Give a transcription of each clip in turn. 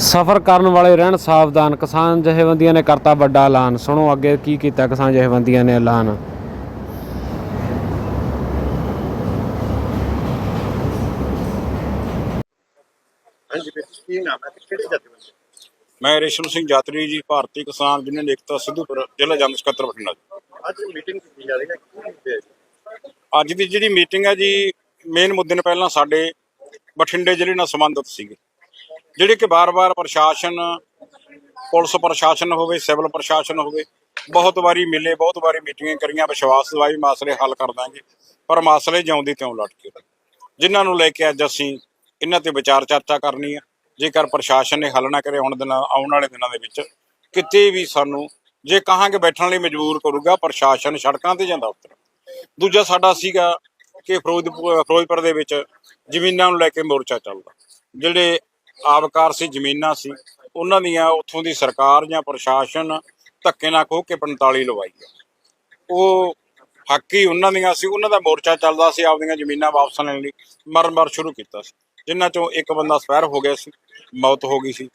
ਸਫ਼ਰ ਕਰਨ ਵਾਲੇ ਰਹਿਣ ਸਾਵਧਾਨ ਕਿਸਾਨ ਜਥੇਬੰਦੀਆਂ ਨੇ ਕਰਤਾ ਵੱਡਾ ਐਲਾਨ। ਸੁਣੋ ਅੱਗੇ ਕੀ ਕੀਤਾ ਕਿਸਾਨ ਜਥੇਬੰਦੀਆਂ ਨੇ ਐਲਾਨ। ਮੈਂ ਰੇਸ਼ਮ ਸਿੰਘ ਯਾਤਰੀ ਜੀ ਭਾਰਤੀ ਕਿਸਾਨ ਯੂਨੀਅਨ ਏਕਤਾ ਸਿੱਧੂਪੁਰ ਜ਼ਿਲ੍ਹਾ ਜਨਰਲ ਸਕੱਤਰ ਬਠਿੰਡਾ ਅੱਜ ਮੀਟਿੰਗ ਕੀਤੀ ਜਾ ਰਹੀ ਹੈ? ਅੱਜ ਦੀ ਜਿਹੜੀ ਮੀਟਿੰਗ ਹੈ ਜੀ ਮੇਨ ਮੁੱਦੇ ਨੇ ਪਹਿਲਾਂ ਸਾਡੇ ਬਠਿੰਡੇ ਜ਼ਿਲ੍ਹੇ ਨਾਲ ਸੰਬੰਧਿਤ ਸੀਗੇ। ਜਿਹੜੇ ਕਿ ਬਾਰ-ਬਾਰ ਪ੍ਰਸ਼ਾਸਨ, ਪੁਲਿਸ ਪ੍ਰਸ਼ਾਸਨ ਹੋਵੇ, ਸਿਵਲ ਪ੍ਰਸ਼ਾਸਨ ਹੋਵੇ, ਬਹੁਤ ਵਾਰੀ ਮਿਲੇ, ਬਹੁਤ ਵਾਰੀ ਮੀਟਿੰਗਾਂ ਕਰੀਆਂ, ਵਿਸ਼ਵਾਸ ਦਿਵਾਈ ਮਸਲੇ ਹੱਲ ਕਰ ਦਾਂਗੇ, ਪਰ ਮਸਲੇ ਜਿਉਂਦੇ ਤਿਉਂ ਲਟਕੇ ਪਏ। ਜਿਨ੍ਹਾਂ ਨੂੰ ਲੈ ਕੇ ਅੱਜ ਅਸੀਂ ਇਹਨਾਂ ਤੇ ਵਿਚਾਰ ਚਰਚਾ ਕਰਨੀ ਆ, ਜੇਕਰ ਪ੍ਰਸ਼ਾਸਨ ਨੇ ਹੱਲ ਨਾ ਕਰੇ ਹੁਣ ਦਿਨਾਂ, ਆਉਣ ਵਾਲੇ ਦਿਨਾਂ ਦੇ ਵਿੱਚ, ਕਿਤੇ ਵੀ ਸਾਨੂੰ, ਜੇ ਕਹਾਂਗੇ ਬੈਠਣ ਲਈ ਮਜਬੂਰ ਕਰੂਗਾ, ਪ੍ਰਸ਼ਾਸਨ ਸੜਕਾਂ ਤੇ ਜਾਂਦਾ ਉਤਰ ਦੂਜਾ ਸਾਡਾ ਸੀਗਾ ਕਿ ਫਿਰੋਜ਼ਪੁਰ ਫਿਰੋਜ਼ਪੁਰ ਦੇ ਵਿੱਚ ਜ਼ਮੀਨਾਂ ਨੂੰ ਲੈ ਕੇ ਮੋਰਚਾ ਚੱਲਦਾ, ਜਿਹੜੇ ਆਬਕਾਰ ਸੀ, ਜ਼ਮੀਨਾਂ ਸੀ, ਉਹਨਾਂ ਦੀਆਂ ਉੱਥੋਂ ਦੀ ਸਰਕਾਰ ਜਾਂ ਪ੍ਰਸ਼ਾਸਨ ਧੱਕੇ ਨਾਲ ਖੋਹ ਕੇ 45 ਲਵਾਈ ਉਹ ਹੱਕ ਉਹਨਾਂ ਦੀਆਂ ਸੀ, ਉਹਨਾਂ ਦਾ ਮੋਰਚਾ ਚੱਲਦਾ ਸੀ ਆਪਦੀਆਂ ਜ਼ਮੀਨਾਂ ਵਾਪਸ ਲੈਣ ਲਈ, ਮਰ-ਮਰ ਸ਼ੁਰੂ ਕੀਤਾ ਸੀ, ਜਿਨ੍ਹਾਂ ਚੋਂ ਇੱਕ ਬੰਦਾ ਸਪੈਰ ਹੋ ਗਿਆ ਸੀ, ਮੌਤ ਹੋ ਗਈ ਸੀ।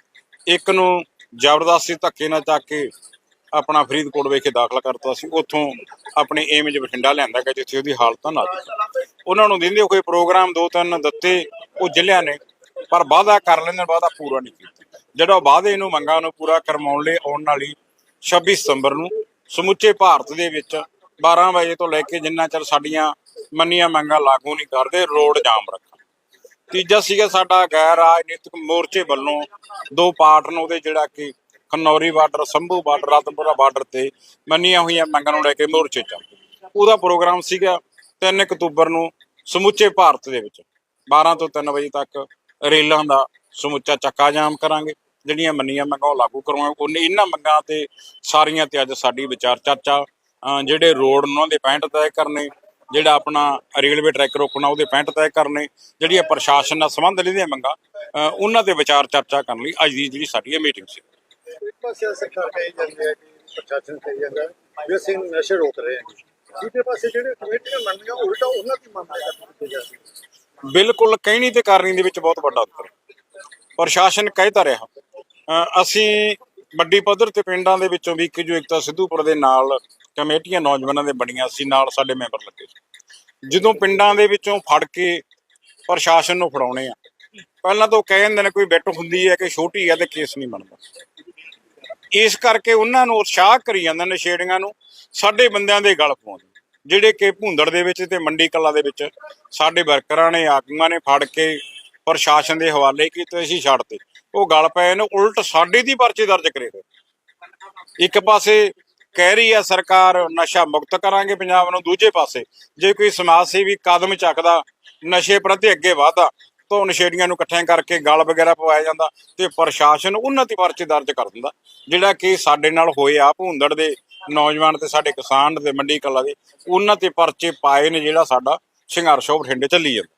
ਇੱਕ ਨੂੰ ਜ਼ਬਰਦਸਤੀ ਧੱਕੇ ਨਾਲ ਚੱਕ ਕੇ ਆਪਣਾ ਫਰੀਦਕੋਟ ਵਿਖੇ ਦਾਖਲ ਕਰਤਾ ਸੀ, ਉੱਥੋਂ ਆਪਣੇ ਏਮਜ ਬਠਿੰਡਾ ਲਿਆਂਦਾ ਗਿਆ, ਜਿੱਥੇ ਉਹਦੀ ਹਾਲਤ ਨਾਜ਼ੁਕ। ਉਹਨਾਂ ਨੂੰ ਦਿੰਦੇ ਹੋਏ ਪ੍ਰੋਗਰਾਮ ਦੋ ਤਿੰਨ ਦਿੱਤੇ, ਉਹ ਜ਼ਿਲ੍ਹਿਆਂ ਨੇ ਪਰ ਵਾਅਦਾ ਕਰ ਲੈਂਦੇ ਵਾਅਦਾ ਪੂਰਾ ਨਹੀਂ ਕੀਤਾ। ਜਿਹੜਾ ਵਾਅਦੇ ਨੂੰ ਮੰਗਾਂ ਨੂੰ ਪੂਰਾ ਕਰਵਾਉਣ ਲਈ ਆਉਣ ਵਾਲੀ 26 ਸਤੰਬਰ ਨੂੰ ਸਮੁੱਚੇ ਭਾਰਤ ਦੇ ਵਿੱਚ 12 ਵਜੇ ਤੋਂ ਲੈ ਕੇ ਜਿੰਨਾ ਚਿਰ ਸਾਡੀਆਂ ਮੰਨੀਆਂ ਮੰਗਾਂ ਲਾਗੂ ਨਹੀਂ ਕਰਦੇ, ਰੋਡ ਜਾਮ ਰੱਖਣ ਤੀਜਾ ਸੀਗਾ ਸਾਡਾ ਗੈਰ ਰਾਜਨੀਤਿਕ ਮੋਰਚੇ ਵੱਲੋਂ ਦੋ ਪਾਰਟ ਨੂੰ, ਉਹਦੇ ਜਿਹੜਾ ਕਿ Khanauri border, Shambhu border, Ratanpura border ਤੇ ਮੰਨੀਆਂ ਹੋਈਆਂ ਮੰਗਾਂ ਨੂੰ ਲੈ ਕੇ ਮੋਰਚੇ ਚੱਲ ਉਹਦਾ ਪ੍ਰੋਗਰਾਮ ਸੀਗਾ 3 ਅਕਤੂਬਰ ਨੂੰ ਸਮੁੱਚੇ ਭਾਰਤ ਦੇ ਵਿੱਚ 12 ਤੋਂ 3 ਵਜੇ ਤੱਕ ਰੇਲਾਂ ਦਾ ਸਮੁੱਚਾ ਚੱਕਾ ਜਾਮ ਕਰਾਂਗੇ, ਜਿਹੜੀਆਂ ਮੰਨੀਆਂ ਮੰਗਾਂ ਉਹ ਲਾਗੂ ਕਰਵਾਵਾਂਗੇ ਉਹਨੇ ਇਹਨਾਂ ਮੰਗਾਂ ਤੇ ਸਾਰੀਆਂ ਤੇ ਅੱਜ ਸਾਡੀ ਵਿਚਾਰ ਚਰਚਾ ਜਿਹੜੇ ਰੋਡ ਉਹਨਾਂ ਦੇ 65 ਤੈਅ ਕਰਨੇ, ਜਿਹੜਾ ਆਪਣਾ ਰੇਲਵੇ ਟਰੈਕ ਰੋਕਣਾ ਉਹਦੇ 65 ਤੈਅ ਕਰਨੇ, ਜਿਹੜੀਆਂ ਪ੍ਰਸ਼ਾਸਨ ਨਾਲ ਸੰਬੰਧ ਲੈਂਦੀਆਂ ਮੰਗਾਂ ਉਹਨਾਂ ਤੇ ਵਿਚਾਰ ਚਰਚਾ ਕਰਨ ਲਈ ਅੱਜ ਦੀ ਜਿਹੜੀ ਸਾਡੀ ਇਹ ਮੀਟਿੰਗ ਸੀ। ਇੱਕ ਪਾਸੇ ਸਰਕਾਰ ਕਹੀ ਜਾਂਦੀ ਹੈ ਕਿ ਪ੍ਰਸ਼ਾਸਨ ਕਹੀ ਜਾਂਦਾ ਵੀ ਅਸੀਂ ਨਸ਼ੇ ਰੋਕ ਰਹੇ ਹਾਂ। ਦੂਜੇ ਪਾਸੇ ਜਿਹੜੇ ਕਮੇਟੀਆਂ ਮੰਨਦੀਆਂ ਉਲਟਾ ਉਹਨਾਂ ਦੀ ਮੰਨਦੇ ਕਰਦੇ ਜਾਂਦੇ ਬਿਲਕੁਲ ਕਹਿਣੀ ਤੇ ਕਰਨੀ ਦੇ ਵਿੱਚ ਬਹੁਤ ਵੱਡਾ ਅੰਤਰ ਹੈ। ਪ੍ਰਸ਼ਾਸਨ ਕਹਿਤਾ ਰਿਹਾ। ਅਸੀਂ ਵੱਡੀ ਪੱਧਰ ਤੇ ਪਿੰਡਾਂ ਦੇ ਵਿੱਚੋਂ ਵੀ ਕਿ ਜੋ ਇਕਤਾ ਸਿੱਧੂਪੁਰ ਦੇ ਨਾਲ ਕਮੇਟੀਆਂ ਨੌਜਵਾਨਾਂ ਦੇ ਬਣੀਆਂ ਸੀ, ਨਾਲ ਸਾਡੇ ਮੈਂਬਰ ਲੱਗੇ ਜਦੋਂ ਪਿੰਡਾਂ ਦੇ ਵਿੱਚੋਂ ਫੜ ਕੇ ਪ੍ਰਸ਼ਾਸਨ ਨੂੰ ਫੜਾਉਣੇ ਆ, ਪਹਿਲਾਂ ਤਾਂ ਉਹ ਕਹਿ ਦਿੰਦੇ ਨੇ ਕੋਈ ਬਿੱਟ ਹੁੰਦੀ ਹੈ ਕਿ ਛੋਟੀ ਹੈ ਤੇ ਕੇਸ ਨਹੀਂ ਬਣਦਾ। ਇਸ ਕਰਕੇ ਉਹਨਾਂ ਨੂੰ ਉਤਸ਼ਾਹ ਕਰੀ ਜਾਂਦੇ ਨਸ਼ੇੜੀਆਂ ਨੂੰ, ਸਾਡੇ ਬੰਦਿਆਂ ਦੇ ਗਲ ਪਾਉਂਦੇ ਜਿਹੜੇ ਕਿ ਭੁੰਦੜ ਦੇ ਵਿੱਚ ਤੇ ਮੰਡੀ ਕਲਾ ਦੇ ਵਿੱਚ ਸਾਡੇ ਵਰਕਰਾਂ ਨੇ, ਆਗੂਆਂ ਨੇ ਫੜ ਕੇ ਪ੍ਰਸ਼ਾਸਨ ਦੇ ਹਵਾਲੇ ਕੀਤੇ, ਅਸੀਂ ਛੱਡਤੇ ਉਹ ਗਲ ਪਏ ਨੇ ਉਲਟ ਸਾਡੇ ਦੀ ਪਰਚੇ ਦਰਜ ਕਰੇ ਇੱਕ ਪਾਸੇ ਕਹਿ ਰਹੀ ਹੈ ਸਰਕਾਰ, ਨਸ਼ਾ ਮੁਕਤ ਕਰਾਂਗੇ ਪੰਜਾਬ ਨੂੰ, ਦੂਜੇ ਪਾਸੇ ਜੇ ਕੋਈ ਸਮਾਜ ਸੇਵੀ ਕਦਮ ਚੱਕਦਾ, ਨਸ਼ੇ ਪ੍ਰਤੀ ਅੱਗੇ ਵਧਦਾ, ਤਾਂ ਉਹ ਨਸ਼ੇੜੀਆਂ ਨੂੰ ਇਕੱਠਿਆਂ ਕਰਕੇ ਗਲ ਵਗੈਰਾ ਪਵਾਇਆ ਜਾਂਦਾ ਤੇ ਪ੍ਰਸ਼ਾਸਨ ਉਹਨਾਂ ਤੇ ਪਰਚੇ ਦਰਜ ਕਰ ਦਿੰਦਾ। ਜਿਹੜਾ ਕਿ ਸਾਡੇ ਨਾਲ ਹੋਇਆ ਭੂੰਦੜ ਦੇ ਨੌਜਵਾਨ ਤੇ ਸਾਡੇ ਕਿਸਾਨ ਤੇ ਮੰਡੀ ਕਲਾ ਦੇ, ਉਹਨਾਂ ਤੇ ਪਰਚੇ ਪਾਏ ਨੇ ਜਿਹੜਾ ਸਾਡਾ ਸੰਘਰਸ਼ ਉਹ ਬਠਿੰਡੇ ਚੱਲੀ ਜਾਂਦਾ।